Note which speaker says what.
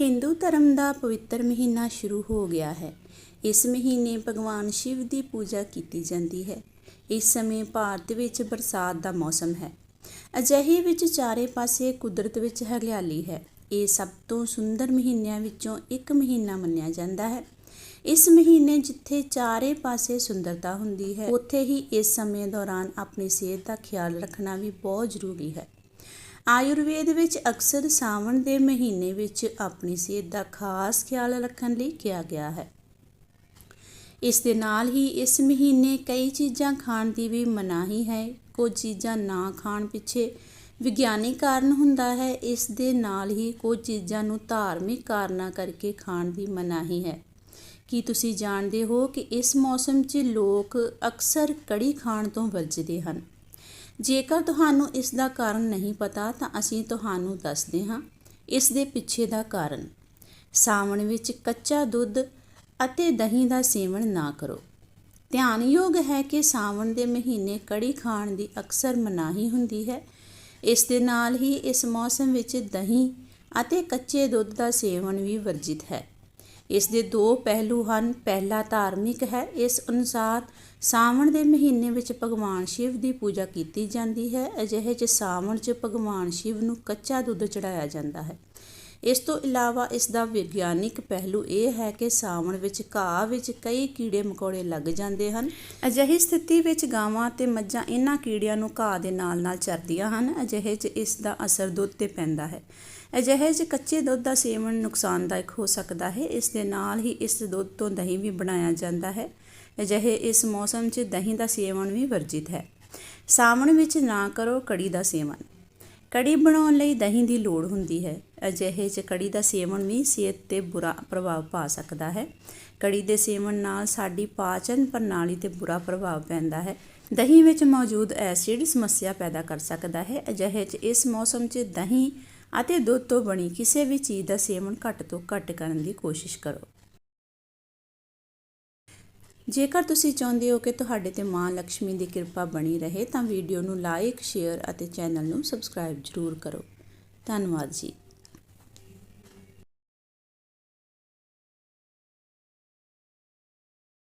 Speaker 1: ਹਿੰਦੂ ਧਰਮ ਦਾ ਪਵਿੱਤਰ ਮਹੀਨਾ ਸ਼ੁਰੂ ਹੋ ਗਿਆ ਹੈ। ਇਸ ਮਹੀਨੇ ਭਗਵਾਨ ਸ਼ਿਵ ਦੀ ਪੂਜਾ ਕੀਤੀ ਜਾਂਦੀ ਹੈ। ਇਸ ਸਮੇਂ ਭਾਰਤ ਵਿੱਚ ਬਰਸਾਤ ਦਾ ਮੌਸਮ ਹੈ। ਅਜਿਹੇ ਵਿੱਚ ਚਾਰੇ ਪਾਸੇ ਕੁਦਰਤ ਵਿੱਚ ਹਰਿਆਲੀ ਹੈ। ਇਹ ਸਭ ਤੋਂ ਸੁੰਦਰ ਮਹੀਨਿਆਂ ਵਿੱਚੋਂ ਇੱਕ ਮਹੀਨਾ ਮੰਨਿਆ ਜਾਂਦਾ ਹੈ। ਇਸ ਮਹੀਨੇ ਜਿੱਥੇ ਚਾਰੇ ਪਾਸੇ ਸੁੰਦਰਤਾ ਹੁੰਦੀ ਹੈ, ਉੱਥੇ ਹੀ ਇਸ ਸਮੇਂ ਦੌਰਾਨ ਆਪਣੀ ਸਿਹਤ ਦਾ ਖਿਆਲ ਰੱਖਣਾ ਵੀ ਬਹੁਤ ਜ਼ਰੂਰੀ ਹੈ। ਆਯੁਰਵੇਦ ਵਿੱਚ ਅਕਸਰ ਸਾਵਣ ਦੇ ਮਹੀਨੇ ਵਿੱਚ ਆਪਣੀ ਸਿਹਤ ਦਾ ਖਾਸ ਖਿਆਲ ਰੱਖਣ ਲਈ ਕਿਹਾ ਗਿਆ ਹੈ। ਇਸ ਦੇ ਨਾਲ ਹੀ ਇਸ ਮਹੀਨੇ ਕਈ ਚੀਜ਼ਾਂ ਖਾਣ ਦੀ ਵੀ ਮਨਾਹੀ ਹੈ, ਕੁਝ ਚੀਜ਼ਾਂ ਨਾ ਖਾਣ ਪਿੱਛੇ ਵਿਗਿਆਨਿਕ ਕਾਰਨ ਹੁੰਦਾ ਹੈ, ਇਸ ਦੇ ਨਾਲ ਹੀ ਕੁਝ ਚੀਜ਼ਾਂ ਨੂੰ ਧਾਰਮਿਕ ਕਾਰਨਾਂ ਕਰਕੇ ਖਾਣ ਦੀ ਮਨਾਹੀ ਹੈ। ਕੀ ਤੁਸੀਂ ਜਾਣਦੇ ਹੋ ਕਿ ਇਸ ਮੌਸਮ 'ਚ ਲੋਕ ਅਕਸਰ ਕੜੀ ਖਾਣ ਤੋਂ ਵਰਜਦੇ ਹਨ? ਜੇਕਰ ਤੁਹਾਨੂੰ ਇਸ ਦਾ ਕਾਰਨ ਨਹੀਂ ਪਤਾ ਤਾਂ ਅਸੀਂ ਤੁਹਾਨੂੰ ਦੱਸਦੇ ਹਾਂ ਇਸ ਦੇ ਪਿੱਛੇ ਦਾ ਕਾਰਨ। ਸਾਵਣ ਵਿੱਚ ਕੱਚਾ ਦੁੱਧ ਅਤੇ ਦਹੀਂ ਦਾ ਸੇਵਨ ਨਾ ਕਰੋ। ਧਿਆਨਯੋਗ ਹੈ ਕਿ ਸਾਵਣ ਦੇ ਮਹੀਨੇ ਕੜੀ ਖਾਣ ਦੀ ਅਕਸਰ ਮਨਾਹੀ ਹੁੰਦੀ ਹੈ। ਇਸ ਦੇ ਨਾਲ ਹੀ ਇਸ ਮੌਸਮ ਵਿੱਚ ਦਹੀਂ ਅਤੇ ਕੱਚੇ ਦੁੱਧ ਦਾ ਸੇਵਨ ਵੀ ਵਰਜਿਤ ਹੈ। ਇਸ ਦੇ ਦੋ ਪਹਿਲੂ ਹਨ। ਪਹਿਲਾ ਧਾਰਮਿਕ ਹੈ। ਇਸ ਅਨੁਸਾਰ ਸਾਵਣ ਦੇ ਮਹੀਨੇ ਵਿੱਚ ਭਗਵਾਨ ਸ਼ਿਵ ਦੀ ਪੂਜਾ ਕੀਤੀ ਜਾਂਦੀ ਹੈ। ਅਜਿਹੇ 'ਚ ਸਾਵਣ 'ਚ ਭਗਵਾਨ ਸ਼ਿਵ ਨੂੰ ਕੱਚਾ ਦੁੱਧ ਚੜਾਇਆ ਜਾਂਦਾ ਹੈ। ਇਸ ਤੋਂ ਇਲਾਵਾ ਇਸ ਦਾ ਵਿਗਿਆਨਿਕ ਪਹਿਲੂ ਇਹ ਹੈ ਕਿ ਸਾਵਣ ਵਿੱਚ ਘਾਹ ਵਿੱਚ ਕਈ ਕੀੜੇ ਮਕੌੜੇ ਲੱਗ ਜਾਂਦੇ ਹਨ। ਅਜਿਹੀ ਸਥਿਤੀ ਵਿੱਚ ਗਾਵਾਂ ਤੇ ਮੱਝਾਂ ਇਹਨਾਂ ਕੀੜਿਆਂ ਨੂੰ ਘਾਹ ਦੇ ਨਾਲ-ਨਾਲ ਚਰਦੀਆਂ ਹਨ। ਅਜਿਹੇ 'ਚ ਇਸ ਦਾ ਅਸਰ ਦੁੱਧ ਤੇ ਪੈਂਦਾ ਹੈ। ਅਜਿਹੇ 'ਚ ਕੱਚੇ ਦੁੱਧ ਦਾ ਸੇਵਨ ਨੁਕਸਾਨਦਾਇਕ ਹੋ ਸਕਦਾ ਹੈ। ਇਸ ਦੇ ਨਾਲ ਹੀ ਇਸ ਦੁੱਧ ਤੋਂ ਦਹੀਂ ਵੀ ਬਣਾਇਆ ਜਾਂਦਾ ਹੈ। ਅਜਿਹੇ ਇਸ ਮੌਸਮ 'ਚ ਦਹੀਂ ਦਾ ਸੇਵਨ ਵੀ ਵਰਜਿਤ ਹੈ। ਸਾਵਣ ਵਿੱਚ ਨਾ ਕਰੋ ਕੜੀ ਦਾ ਸੇਵਨ। ਕੜੀ ਬਣਾਉਣ ਲਈ ਦਹੀਂ ਦੀ ਲੋੜ ਹੁੰਦੀ ਹੈ। ਅਜਿਹੇ 'ਚ ਕੜੀ ਦਾ ਸੇਵਨ ਵੀ ਸਿਹਤ ਤੇ ਬੁਰਾ ਪ੍ਰਭਾਵ ਪਾ ਸਕਦਾ ਹੈ। ਕੜੀ ਦੇ ਸੇਵਨ ਨਾਲ ਸਾਡੀ ਪਾਚਨ ਪ੍ਰਣਾਲੀ ਤੇ ਬੁਰਾ ਪ੍ਰਭਾਵ ਪੈਂਦਾ ਹੈ। ਦਹੀਂ ਵਿੱਚ ਮੌਜੂਦ ਐਸਿਡ ਸਮੱਸਿਆ ਪੈਦਾ ਕਰ ਸਕਦਾ ਹੈ। ਅਜਿਹੇ 'ਚ ਇਸ ਮੌਸਮ 'ਚ ਦਹੀਂ ਅਤੇ ਦੁੱਧ ਤੋਂ ਬਣੀ ਕਿਸੇ ਵੀ ਚੀਜ਼ ਦਾ ਸੇਵਨ ਘੱਟ ਤੋਂ ਘੱਟ ਕਰਨ ਦੀ ਕੋਸ਼ਿਸ਼ ਕਰੋ। ਜੇਕਰ ਤੁਸੀਂ ਚਾਹੁੰਦੇ ਹੋ ਕਿ ਤੁਹਾਡੇ ਤੇ ਮਾਂ ਲక్ష్ਮੀ ਦੀ ਕਿਰਪਾ ਬਣੀ ਰਹੇ, ਤਾਂ ਵੀਡੀਓ ਨੂੰ ਲਾਈਕ ਸ਼ੇਅਰ ਅਤੇ ਚੈਨਲ ਨੂੰ ਸਬਸਕ੍ਰਾਈਬ ਜ਼ਰੂਰ ਕਰੋ। ਧੰਨਵਾਦ ਜੀ।